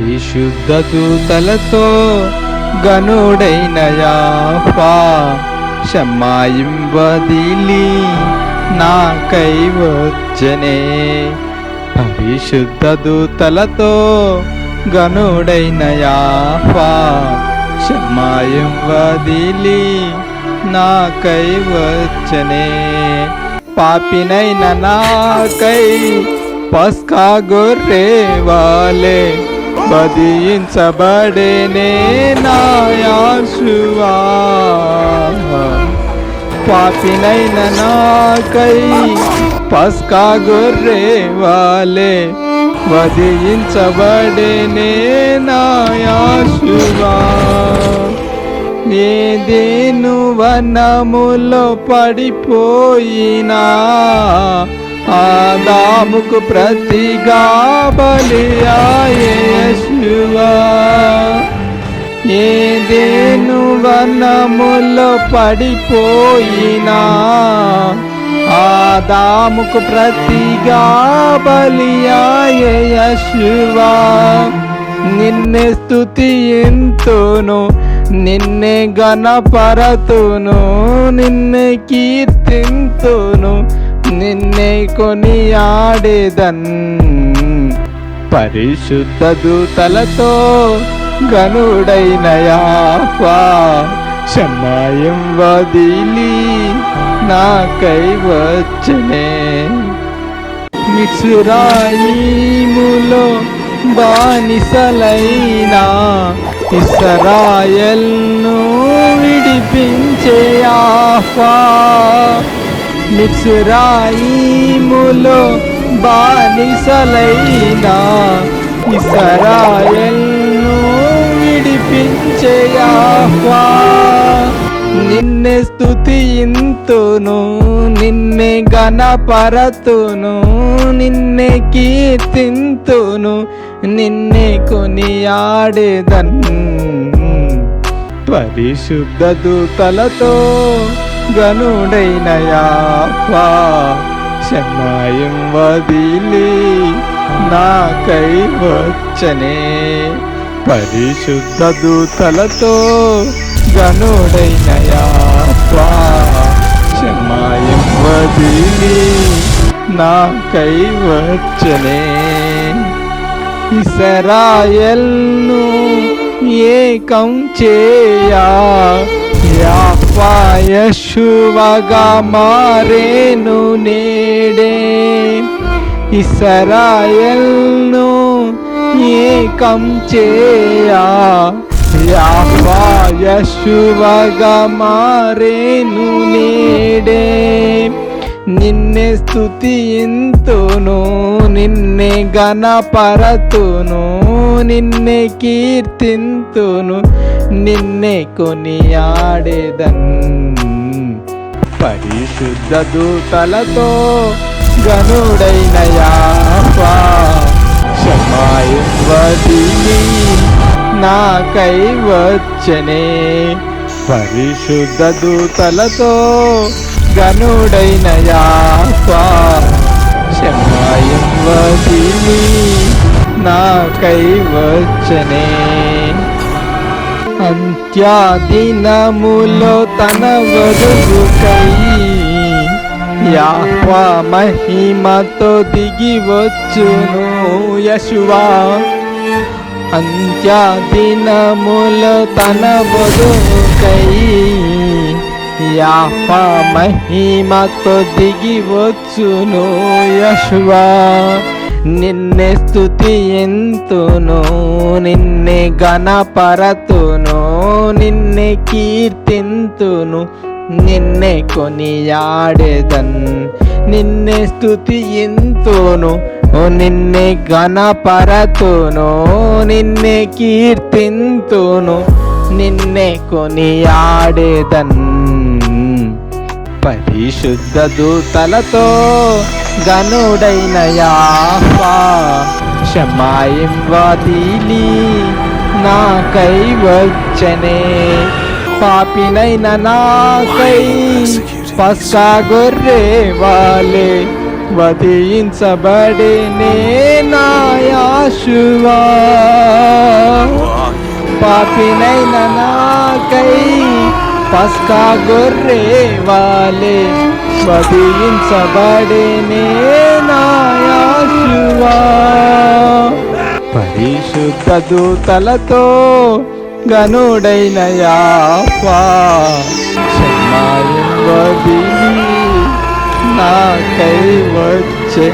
విశుద్ధ దూతలతో గనుడైన యాఫా షమ్మాయిం వదిలి నాకై వచ్చనే. పరిశుద్ధ దూతలతో గనుడైన యాఫా షమ్మాయం వదిలి నాకై వచ్చనే. పాపినైన నాకై పస్కా గొర్రే వాలే. బదించబడేనే నాయాశువా. పాపినైన నాకై పస్కా గొర్రే వాలే. వధించబడేనే నాయాశువా. ఏదేను వనములో పడిపోయినా ఆదాముకు ప్రతిగా బలియాయేశువా ఏదేను వనములో పడిపోయినా ఆదాముకు ప్రతిగా బలియాయేశువా నిన్నే స్తుతింతును నిన్నే గణపరతును నిన్నే కీర్తింతును నిన్నే కొనియాడేదన్ పరిశుద్ధ దూతలతో గనుడైన యాఫా శమాయం వదిలి నాకై వచ్చనే. మిస్రాయిములో బానిసలైనా ఇస్రాయల్ను విడిపించే ఆఫా మిస్రాయిములో బానిసలైనా ఇస్రాయల్ను విడిపించేయాహ్వా నిన్నే స్థుతియింతును నిన్నే గణపరతును నిన్నే కీర్తింతును నిన్నే కొనియాడేదన్. పరిశుద్ధ దూతలతో గనుడైన యాఫా శమాయం వదిలి నాకై వచ్చనే. పరిశుద్ధ దూతలతో గనుడైన యాఫా శమాయం వదిలి నాకై వచ్చనే. ఇసరాయల్ను ఏకం చేయా యాపాయశువగా మారేను నేడే. ఇసరాయల్ను ఏకం చేయా. యాపాయశువగా మారేను నేడే. నిన్నే స్తుతింతును నిన్నే గణపరతును నిన్నే కీర్తింతును నిన్నే కొనియాడేదన్. పరిశుద్ధ దూతలతో గనుడైన యాఫా శమాయం నాకై వచ్చనే. పరిశుద్ధ దూతలతో గనుడైన యాఫా శమాయం వదిలి నాకై వచ్చనే. అంత్యాదినములో తన వదుకై యాహ్వా మహిమతో దిగి వచ్చును యశువా. అంత్యాదినములో తన వదుకై యాహ్వా మహిమతో దిగి వచ్చును యశువా. నిన్నే స్థుతి ఎంతును నిన్నే గణపరతును నిన్నే కీర్తింతును నిన్నే కొనియాడేదన్. నిన్నే స్థుతి ఎంతును నిన్నే గణపరతును నిన్నే కీర్తింతును నిన్నే కొనియాడేదన్. పరిశుద్ధ దూతలతో గనుడైన యాఫా షమాయిం వదిలి నాకై వచ్చనే. పాపినైన నాకై పస్కా గొర్రె వాలే వధించబడేనే నాయాశువా. పాపినైన నాకై పస్కా గొర్రే వాలే వధించబడేనే నాయాశివా. పరిశుద్ధ దూతలతో గనుడైన యాఫా వదిలి నాకై వచ్చే.